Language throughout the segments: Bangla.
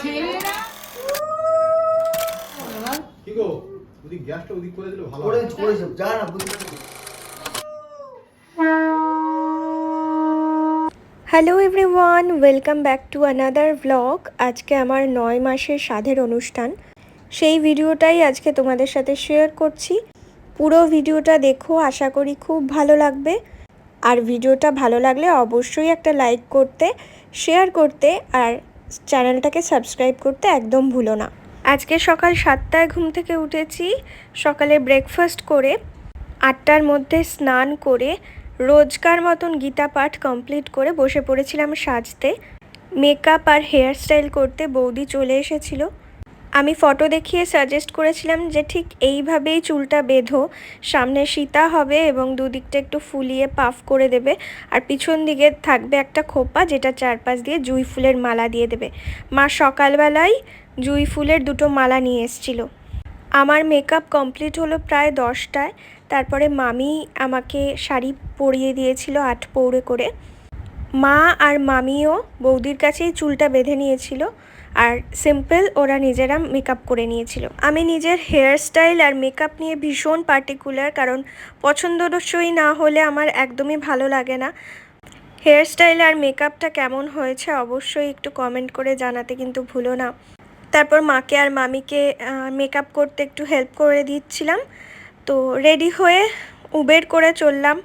ছেলেরা। বাবা, কি গো? ওদিক গ্যাসটা ওদিক করে দিলে ভালো করে হয় যা না hello everyone welcome back to another blog আজকে আমার নয় মাসের সাধের অনুষ্ঠান। সেই ভিডিওটাই আজকে তোমাদের সাথে শেয়ার করছি। পুরো ভিডিওটা দেখো আশা করি খুব ভালো লাগবে। আর ভিডিওটা ভালো লাগলে অবশ্যই একটা লাইক করতে শেয়ার করতে আর চ্যানেলটাকে সাবস্ক্রাইব করতে একদম ভুলো না। আজকে সকাল সাতটায় ঘুম থেকে উঠেছি, সকালে ব্রেকফাস্ট করে, আটটার মধ্যে স্নান করে, রোজকার মতন গীতা পাঠ কমপ্লিট করে বসে পড়েছিলাম সাজতে। মেকআপ আর হেয়ার স্টাইল করতে বৌদি চলে এসেছিল। আমি ফটো দেখিয়ে সাজেস্ট করেছিলাম যে ঠিক এইভাবেই চুলটা বেঁধো, সামনে সীতা হবে এবং দুদিকটা একটু ফুলিয়ে পাফ করে দেবে আর পিছন দিকে থাকবে একটা খোপা যেটা চারপাশ দিয়ে জুঁই ফুলের মালা দিয়ে দেবে। মা সকালবেলায় জুঁই ফুলের দুটো মালা নিয়ে এসেছিল। আমার মেকআপ কমপ্লিট হলো প্রায় দশটায়, তারপরে মামি আমাকে শাড়ি পরিয়ে দিয়েছিল আট পৌড়ে করে। মা আর মামিও বৌদির কাছেই চুলটা বেঁধে নিয়েছিল। আর সিম্পল ওরা নিজেরা মেকআপ করে নিয়েছিল। আমি নিজের হেয়ার স্টাইল আর মেকআপ নিয়ে ভীষণ পার্টিকুলার কারণ পছন্দসই না হলে আমার একদমই ভালো লাগে না। হেয়ার স্টাইল আর মেকআপটা কেমন হয়েছে অবশ্যই একটু কমেন্ট করে জানাতে কিন্তু ভুলো না। তারপর মাকে আর মামিকে মেকআপ করতে একটু হেল্প করে দিচ্ছিলাম। তো রেডি হয়ে উবের করে চললাম।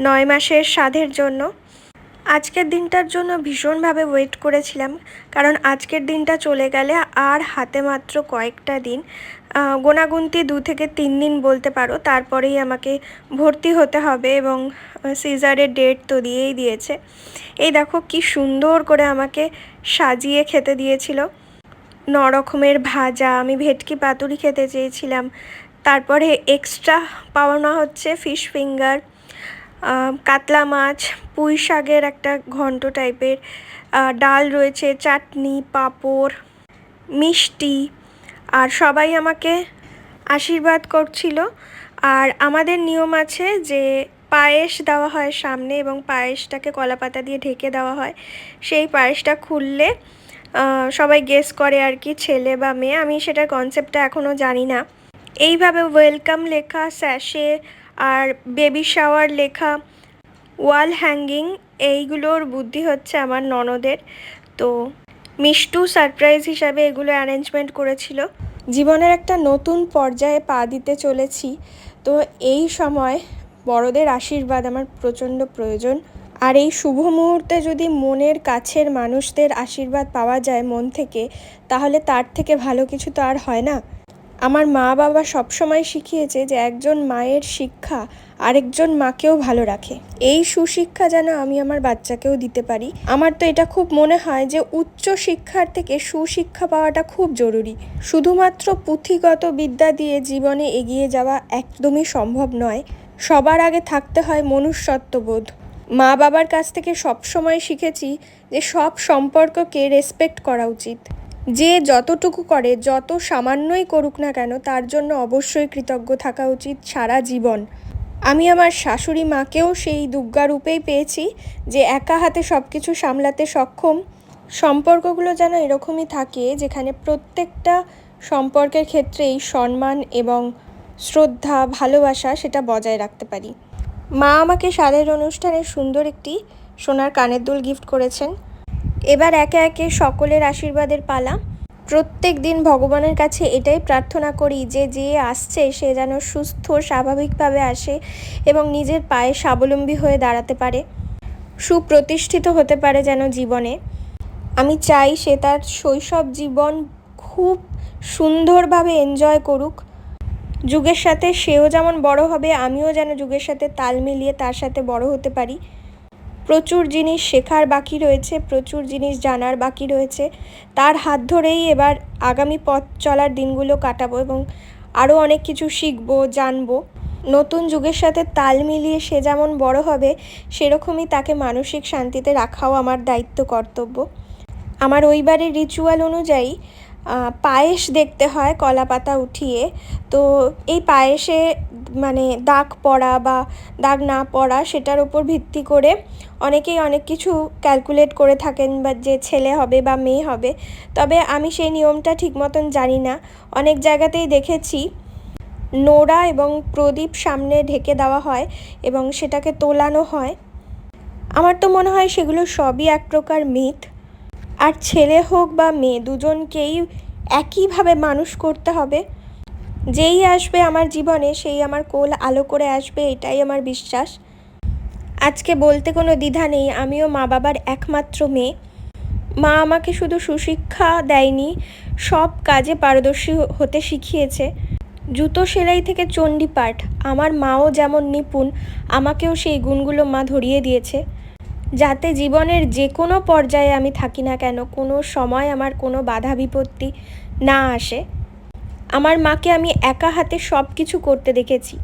নয় মাসের স্বাদের জন্য। আজকের দিনটার জন্য ভীষণভাবে ওয়েট করেছিলাম, কারণ আজকের দিনটা চলে গেলে আর হাতে মাত্র কয়েকটা দিন গোনাগুনতি দু থেকে তিন দিন বলতে পারো, তারপরেই আমাকে ভর্তি হতে হবে এবং সিজারের ডেট তো দিয়েই দিয়েছে। এই দেখো কি সুন্দর করে আমাকে সাজিয়ে খেতে দিয়েছিল। ন রকমের ভাজা, আমি ভেটকি পাতুরি খেতে চেয়েছিলাম, তারপরে এক্সট্রা পাওনা হচ্ছে ফিশ ফিঙ্গার কাতলা মাছ, পুঁই শাকের একটা ঘন্ট টাইপের ডাল রয়েছে, চাটনি, পাঁপড়, মিষ্টি, আর সবাই আমাকে আশীর্বাদ করছিল। আর আমাদের নিয়ম আছে যে পায়েস দেওয়া হয় সামনে এবং পায়েসটাকে কলাপাতা দিয়ে ঢেকে দেওয়া হয়। সেই পায়েসটা খুললে সবাই গেস করে আর কি, ছেলে বা মেয়ে। আমি সেটার কনসেপ্টটা এখনও জানি না। এইভাবে ওয়েলকাম লেখা স্যাশে আর বেবি শাওয়ার লেখা ওয়াল হ্যাঙ্গিং এইগুলোর বুদ্ধি হচ্ছে আমার ননদের। তো মিষ্টু সারপ্রাইজ হিসাবে এগুলো অ্যারেঞ্জমেন্ট করেছিল। জীবনের একটা নতুন পর্যায়ে পা দিতে চলেছি। তো এই সময় বড়দের আশীর্বাদ আমার প্রচণ্ড প্রয়োজন। আর এই শুভ মুহূর্তে যদি মনের কাছের মানুষদের আশীর্বাদ পাওয়া যায় মন থেকে, তাহলে তার থেকে ভালো কিছু তো আর হয় না। আমার মা বাবা সবসময় শিখিয়েছে যে একজন মায়ের শিক্ষা আরেকজন মাকেও ভালো রাখে। এই সুশিক্ষা যেন আমি আমার বাচ্চাকেও দিতে পারি। আমার তো এটা খুব মনে হয় যে উচ্চ শিক্ষার থেকে সুশিক্ষা পাওয়াটা খুব জরুরি। শুধুমাত্র পুঁথিগত বিদ্যা দিয়ে জীবনে এগিয়ে যাওয়া একদমই সম্ভব নয়। সবার আগে থাকতে হয় মনুষ্যত্ববোধ। মা বাবার কাছ থেকে সবসময় শিখেছি যে সব সম্পর্ককে রেসপেক্ট করা উচিত। যে যতটুকু করে, যত সামান্যই করুক না কেন, তার জন্য অবশ্যই কৃতজ্ঞ থাকা উচিত সারা জীবন। আমি আমার শাশুড়ি মাকেও সেই দুর্গা রূপেই পেয়েছি যে একা হাতে সব কিছু সামলাতে সক্ষম। সম্পর্কগুলো যেন এরকমই থাকে যেখানে প্রত্যেকটা সম্পর্কের ক্ষেত্রেই সম্মান এবং শ্রদ্ধা, ভালোবাসা সেটা বজায় রাখতে পারি। মা আমাকে স্বাদের অনুষ্ঠানে সুন্দর একটি সোনার কানের দুল গিফট করেছেন। এবার একে একে সকলের আশীর্বাদের পালা। প্রত্যেক দিন ভগবানের কাছে এটাই প্রার্থনা করি যে যে আসছে, সে যেন সুস্থ, স্বাভাবিকভাবে আসে এবং নিজের পায়ে স্বাবলম্বী হয়ে দাঁড়াতে পারে। সুপ্রতিষ্ঠিত হতে পারে যেন জীবনে। আমি চাই সে তার শৈশব জীবন খুব সুন্দরভাবে এনজয় করুক। যুগের সাথে সেও যেমন বড় হবে, আমিও যেন যুগের সাথে তাল মিলিয়ে তার সাথে বড় হতে পারি। প্রচুর জিনিস শেখার বাকি রয়েছে, প্রচুর জিনিস জানার বাকি রয়েছে। তার হাত ধরেই এবার আগামী পথ চলার দিনগুলো কাটাবো এবং আরও অনেক কিছু শিখব, জানব। নতুন যুগের সাথে তাল মিলিয়ে সে যেমন বড় হবে, সেরকমই তাকে মানসিক শান্তিতে রাখাও আমার দায়িত্ব, কর্তব্য। আমার ওই বাড়ির রিচুয়াল অনুযায়ী পায়েস দেখতে হয় কলা পাতা উঠিয়ে। তো এই পায়েসে মানে দাগ পড়া বা দাগ না পড়া সেটার উপর ভিত্তি করে অনেকেই অনেক কিছু ক্যালকুলেট করে থাকেন বা যে ছেলে হবে বা মেয়ে হবে। তবে আমি সেই নিয়মটা ঠিক মতন জানি না। অনেক জায়গাতেই দেখেছি, নোড়া এবং প্রদীপ সামনে ঢেকে দেওয়া হয় এবং সেটাকে তোলানো হয়। আমার তো মনে হয় সেগুলো সবই এক প্রকার মিথ। আর ছেলে হোক বা মেয়ে, দুজনকেই একইভাবে মানুষ করতে হবে। যেই আসবে আমার জীবনে, সেই আমার কোল আলো করে আসবে, এটাই আমার বিশ্বাস। আজকে বলতে কোনো দ্বিধা নেই, আমিও মা বাবার একমাত্র মেয়ে। মা আমাকে শুধু সুশিক্ষা দেয়নি, সব কাজে পারদর্শী হতে শিখিয়েছে। জুতো সেলাই থেকে চণ্ডীপাঠ, আমার মাও যেমন নিপুণ, আমাকেও সেই গুণগুলো মা ধরিয়ে দিয়েছে। যাতে জীবনের যে কোনো পর্যায়ে আমি থাকি না কেন, কোনো সময় আমার কোনো বাধা বিপত্তি না আসে। আমার মাকে আমি একা হাতে সব কিছু করতে দেখেছি।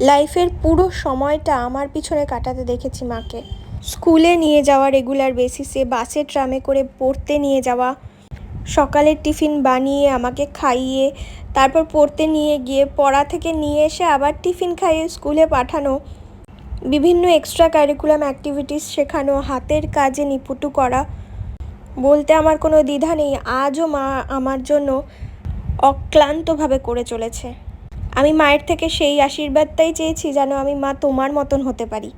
লাইফের পুরো সময়টা আমার পিছনে কাটাতে দেখেছি মাকে। স্কুলে নিয়ে যাওয়া রেগুলার বেসিসে বাসে ট্রামে করে পড়তে নিয়ে যাওয়া, সকালের টিফিন বানিয়ে আমাকে খাইয়ে, তারপর পড়তে নিয়ে গিয়ে, পড়া থেকে নিয়ে এসে আবার টিফিন খাইয়ে স্কুলে পাঠানো বিভিন্ন এক্সট্রা কারিকুলাম অ্যাক্টিভিটিস শেখানো, হাতের কাজে নিপুটু করা বলতে আমার কোনো দ্বিধা নেই। আজও মা আমার জন্য অক্লান্তভাবে করে চলেছে। আমি মায়ের থেকে সেই আশীর্বাদটাই চেয়েছি যেন আমি মা তোমার মতন হতে পারি।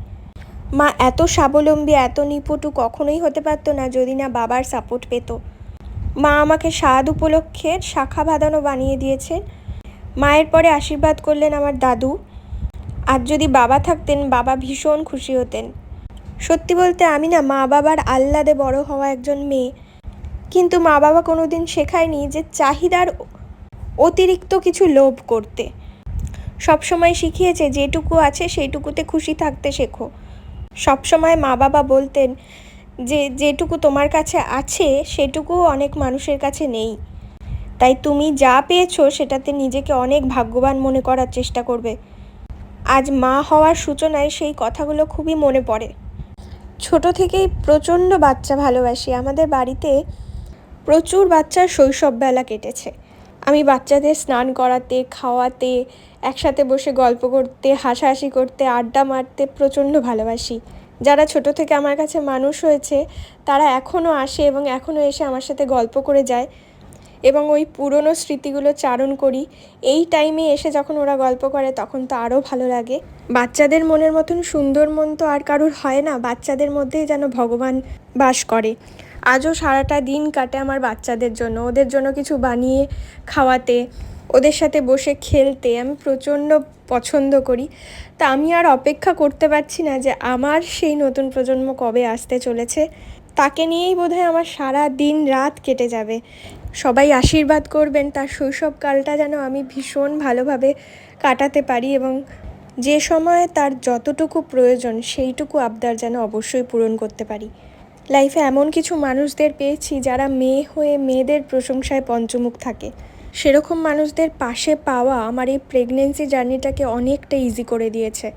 মা এত স্বাবলম্বী, এত নিপুটু কখনোই হতে পারতো না যদি না বাবার সাপোর্ট পেত। মা আমাকে স্বাদ উপলক্ষে শাখা বাঁধানো বানিয়ে দিয়েছে মায়ের পরে আশীর্বাদ করলেন আমার দাদু। আর যদি বাবা থাকতেন, বাবা ভীষণ খুশি হতেন। সত্যি বলতে আমি না মা বাবার আহ্লাদে বড় হওয়া একজন মেয়ে। কিন্তু মা বাবা কোনো দিন শেখায়নি যে চাহিদার অতিরিক্ত কিছু লোভ করতে। সবসময় শিখিয়েছে, যেটুকু আছে সেইটুকুতে খুশি থাকতে শেখো। সবসময় মা বাবা বলতেন যে, যেটুকু তোমার কাছে আছে, সেটুকুও অনেক মানুষের কাছে নেই। তাই তুমি যা পেয়েছ, সেটাতে নিজেকে অনেক ভাগ্যবান মনে করার চেষ্টা করবে। আজ মা হওয়ার সূচনায় সেই কথাগুলো খুবই মনে পড়ে। ছোট থেকেই প্রচণ্ড বাচ্চা ভালোবাসি। আমাদের বাড়িতে প্রচুর বাচ্চার শৈশববেলা কেটেছে। আমি বাচ্চাদের স্নান করাতে, খাওয়াতে, একসাথে বসে গল্প করতে, হাসাহাসি করতে, আড্ডা মারতে প্রচণ্ড ভালোবাসি। যারা ছোট থেকে আমার কাছে মানুষ হয়েছে, তারা এখনও আসে এবং এখনও এসে আমার সাথে গল্প করে যায়। এবং ওই পুরনো স্মৃতিগুলো চারণ করি। এই টাইমে এসে যখন ওরা গল্প করে, তখন তো আরও ভালো লাগে। বাচ্চাদের মনের মতন সুন্দর মন তো আর কারোর হয় না। বাচ্চাদের মধ্যেই যেন ভগবান বাস করে। আজও সারাটা দিন কাটে আমার বাচ্চাদের জন্য। ওদের জন্য কিছু বানিয়ে খাওয়াতে, ওদের সাথে বসে খেলতে আমি প্রচণ্ড পছন্দ করি। তা আমি আর অপেক্ষা করতে পারছি না যে আমার সেই নতুন প্রজন্ম কবে আসতে চলেছে। তাকে নিয়েই বোধহয় আমার সারা দিন রাত কেটে যাবে। সবাই আশীর্বাদ করবেন, তার শৈশবকালটা যেন আমি ভীষণ ভালোভাবে কাটাতে পারি এবং যে সময়ে তার যতটুকু প্রয়োজন সেইটুকু আবদার যেন অবশ্যই পূরণ করতে পারি। লাইফে এমন কিছু মানুষদের পেয়েছি যারা মেয়ে হয়ে মেয়েদের প্রশংসায় পঞ্চমুখ থাকে। সেরকম মানুষদের পাশে পাওয়া আমার এই প্রেগনেন্সি জার্নিটাকে অনেকটা ইজি করে দিয়েছে।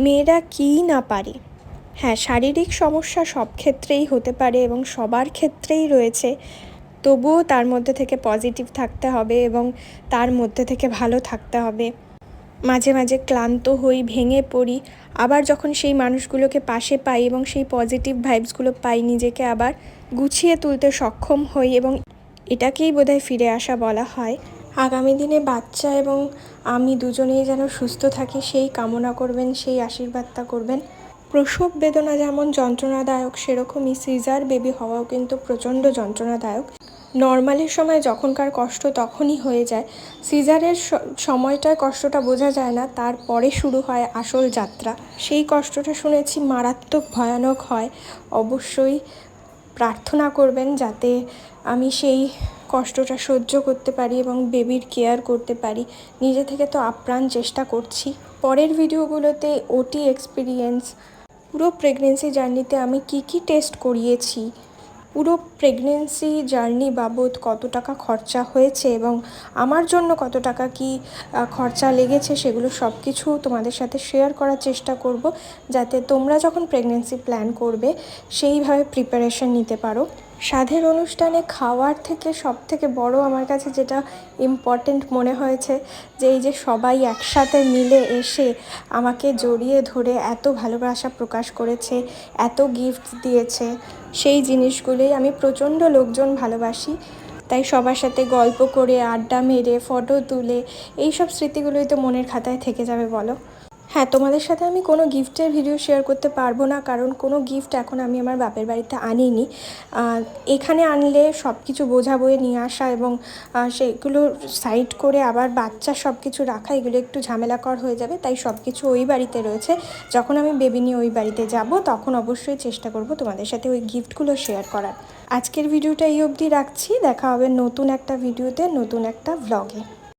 মেয়েরা কী না পারে? হ্যাঁ শারীরিক সমস্যা সব ক্ষেত্রেই হতে পারে এবং সবার ক্ষেত্রেই রয়েছে। তবুও তার মধ্যে থেকে পজিটিভ থাকতে হবে এবং তার মধ্যে থেকে ভালো থাকতে হবে। মাঝে মাঝে ক্লান্ত হই, ভেঙে পড়ি। আবার যখন সেই মানুষগুলোকে পাশে পাই এবং সেই পজিটিভ ভাইবসগুলো পাই, নিজেকে আবার গুছিয়ে তুলতে সক্ষম হই এবং এটাকেই বোধহয় ফিরে আসা বলা হয়। আগামী দিনে বাচ্চা এবং আমি দুজনেই যেন সুস্থ থাকি, সেই কামনা করবেন, সেই আশীর্বাদটা করবেন। প্রসব বেদনা যেমন যন্ত্রণাদায়ক, সেরকমই সিজার বেবি হওয়াও কিন্তু প্রচণ্ড যন্ত্রণাদায়ক। নর্মালের সময় যখনকার কষ্ট তখনই হয়ে যায়। সিজারের সময়টায় কষ্টটা বোঝা যায় না, তারপরে শুরু হয় আসল যাত্রা। সেই কষ্টটা শুনেছি মারাত্মক ভয়ানক হয়। অবশ্যই প্রার্থনা করবেন যাতে আমি সেই কষ্টটা সহ্য করতে পারি এবং বেবির কেয়ার করতে পারি। নিজে থেকে তো আপ্রাণ চেষ্টা করছি। পরের ভিডিওগুলোতে ওটি এক্সপিরিয়েন্স পুরো প্রেগনেন্সি জার্নিতে আমি কি কি টেস্ট করিয়েছি পুরো প্রেগনেন্সি জার্নি বাবদ কত টাকা খরচা হয়েছে এবং আমার জন্য কত টাকা কি খরচা লেগেছে সেগুলো সব কিছু তোমাদের সাথে শেয়ার করার চেষ্টা করব, যাতে তোমরা যখন প্রেগনেন্সি প্ল্যান করবে, সেইভাবে প্রিপারেশন নিতে পারো। স্বাদের অনুষ্ঠানে খাওয়ার থেকে সব থেকে বড় আমার কাছে যেটা ইম্পর্টেন্ট মনে হয়েছে, যে এই যে সবাই একসাথে মিলে এসে আমাকে জড়িয়ে ধরে এত ভালোবাসা প্রকাশ করেছে, এত গিফট দিয়েছে, সেই জিনিসগুলোই আমি প্রচণ্ড লোকজন ভালোবাসি। তাই সবার সাথে গল্প করে, আড্ডা মেরে ফটো তুলে এই সব স্মৃতিগুলোই তো মনের খাতায় থেকে যাবে বলো। হ্যাঁ তোমাদের সাথে আমি কোনো গিফটের ভিডিও শেয়ার করতে পারব না, কারণ কোনো গিফট এখন আমি আমার বাপের বাড়িতে আনিনি। এখানে আনলে সব কিছু বোঝা বয়ে নিয়ে আসা এবং সেগুলো সাইড করে আবার বাচ্চা সব কিছু রাখা, এগুলো একটু ঝামেলাকর হয়ে যাবে, তাই সব কিছু ওই বাড়িতে রয়েছে। যখন আমি বেবি নিয়ে ওই বাড়িতে যাব, তখন অবশ্যই চেষ্টা করব তোমাদের সাথে ওই গিফটগুলো শেয়ার করার। আজকের ভিডিওটা এই অবধি রাখছি, দেখা হবে নতুন একটা ভিডিওতে নতুন একটা ভ্লগে